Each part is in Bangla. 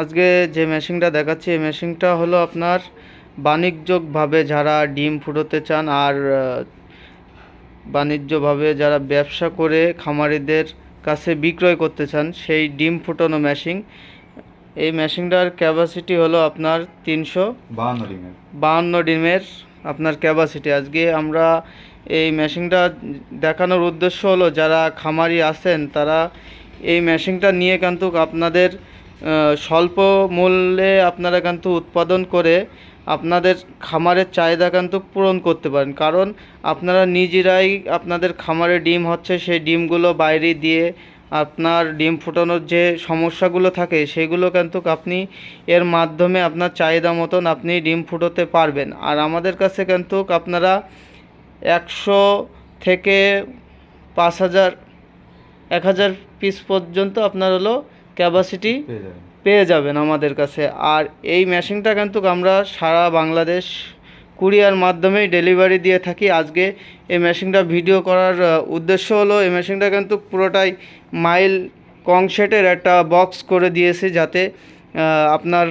আজকে যে মেশিনটা দেখাচ্ছি এই মেশিনটা হলো আপনার বাণিজ্যিকভাবে যারা ডিম ফুটোতে চান আর বাণিজ্যভাবে যারা ব্যবসা করে খামারিদের কাছে বিক্রয় করতে চান সেই ডিম ফুটানো মেশিন। এই মেশিনটার ক্যাপাসিটি হলো আপনার তিনশো বাহান্ন ডিমের। বাহান্ন ডিমের আপনার ক্যাপাসিটি আজকে আমরা এই মেশিনটা দেখানোর উদ্দেশ্য হলো যারা খামারি আছেন তারা এই মেশিনটা নিয়ে কিন্তু আপনাদের স্বল্প মূল্যে আপনারা কিন্তু উৎপাদন করে আপনাদের খামারের চাহিদা কিন্তু পূরণ করতে পারেন। কারণ আপনারা নিজেরাই আপনাদের খামারে ডিম হচ্ছে, সেই ডিমগুলো বাইরে দিয়ে আপনার ডিম ফুটানোর যে সমস্যাগুলো থাকে, সেগুলো কিন্তু আপনি এর মাধ্যমে আপনার চাহিদা মতন আপনি ডিম ফুটোতে পারবেন। আর আমাদের কাছে কিন্তু আপনারা একশো থেকে পাঁচ হাজার, এক হাজার পিস পর্যন্ত আপনার হলো ক্যাপাসিটি পেয়ে যাবেন। আমাদের কাছে। আর এই মেশিনটা কিন্তু আমরা সারা বাংলাদেশ কুরিয়ার মাধ্যমেই ডেলিভারি দিয়ে থাকি। আজকে এই মেশিনটা ভিডিও করার উদ্দেশ্য হলো এই মেশিনটা কিন্তু পুরোটাই মাইল কংসেটের একটা বক্স করে দিয়েছি যাতে আপনার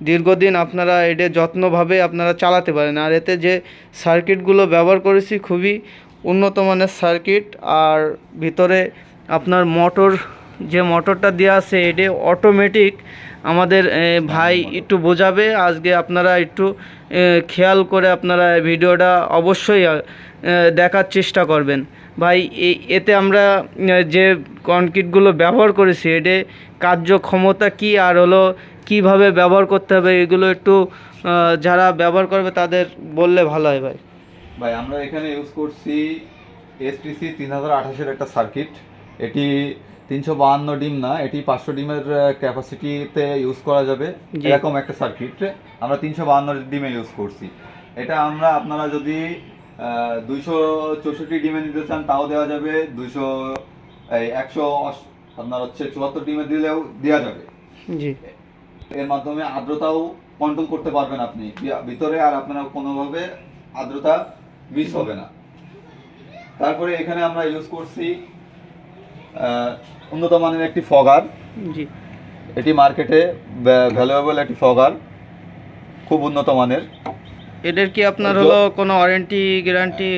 দীর্ঘদিন আপনারা এটা যত্নভাবে আপনারা চালাতে পারেন। আর এতে যে সার্কিটগুলো ব্যবহার করেছি খুবই উন্নত মানের সার্কিট আর ভিতরে আপনার মোটর যে মোটরটা দেওয়া আছে এটা অটোমেটিক আমাদের ভাই একটু বোঝাবে। আজকে আপনারা একটু খেয়াল করে আপনারা ভিডিওটা অবশ্যই দেখার চেষ্টা করবেন। ভাই এ- এতে আমরা যে কনক্রিটগুলো ব্যবহার করেছি এতে কার্যক্ষমতা কি আর হলো কীভাবে ব্যবহার করতে হবে এগুলো একটু যারা ব্যবহার করবে তাদের বললে ভালো হয় ভাই। ভাই আমরা এখানে ইউজ করছি এসটিসি তিন হাজার আঠাশের একটা সার্কিট এটি তিনশো বাহান্ন ডিম না এটি পাঁচশো ডিমের ক্যাপাসিটিতে ইউজ করা যাবে। এরকম একটা সার্কিট আমরা তিনশো বাহান্ন ডিমে ইউজ করছি। এটা আমরা আপনারা যদি দুইশো চৌষট্টি ডিমে নিতে চান তাও দেওয়া যাবে। দুইশো এই একশো আপনার হচ্ছে চুয়াত্তর ডিমে দিলেও দেওয়া যাবে। এর মাধ্যমে আর্দ্রতাও কন্ট্রোল করতে পারবেন আপনি। ভিতরে আর আপনার কোনোভাবে আর্দ্রতা মিস হবে না। তারপরে এখানে আমরা ইউজ করছি উন্নত মানের একটি ফগার। জি। এটি মার্কেটে ভ্যালুয়েবল একটি ফগার। খুব উন্নত মানের। এদের কি আপনার হলো কোনো ওয়ারেন্টি গ্যারান্টি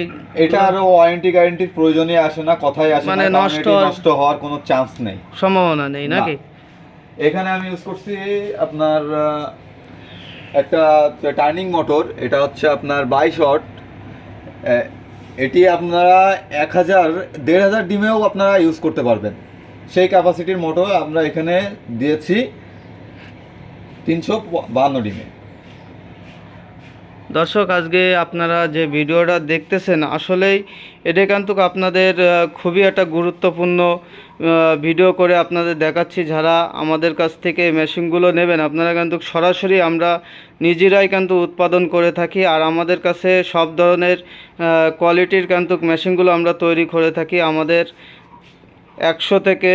এটা আরও ওয়ারেন্টি গ্যারান্টির প্রয়োজনই আসে না কথাই আসে মানে নষ্ট নষ্ট হওয়ার কোনো চান্স নেই। সম্ভাবনা নেই। নাকি? এখানে আমি ইউজ করছি আপনার একটা টার্নিং মোটর এটা হচ্ছে আপনার বাই শট এটি আপনারা এক হাজার, দেড় হাজার ডিমেও আপনারা ইউজ করতে পারবেন। সেই ক্যাপাসিটির মোটর আমরা এখানে দিয়েছি তিনশো বাহান্ন ডিমে। দর্শক, আজকে আপনারা যে ভিডিওটা দেখতেছেন, আসলেই এটা কিন্তু আপনাদের খুবই একটা গুরুত্বপূর্ণ ভিডিও করে আপনাদের দেখাচ্ছি। যারা আমাদের কাছ থেকে মেশিনগুলো নেবেন, আপনারা কিন্তু সরাসরি আমরা নিজেরাই কিন্তু উৎপাদন করে থাকি। আর আমাদের কাছে সব ধরনের কোয়ালিটির কিন্তু মেশিনগুলো আমরা তৈরি করে থাকি। আমাদের একশো থেকে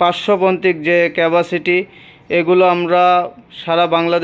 পাঁচশো পন্থিক যে ক্যাপাসিটি এগুলো আমরা সারা বাংলাদেশ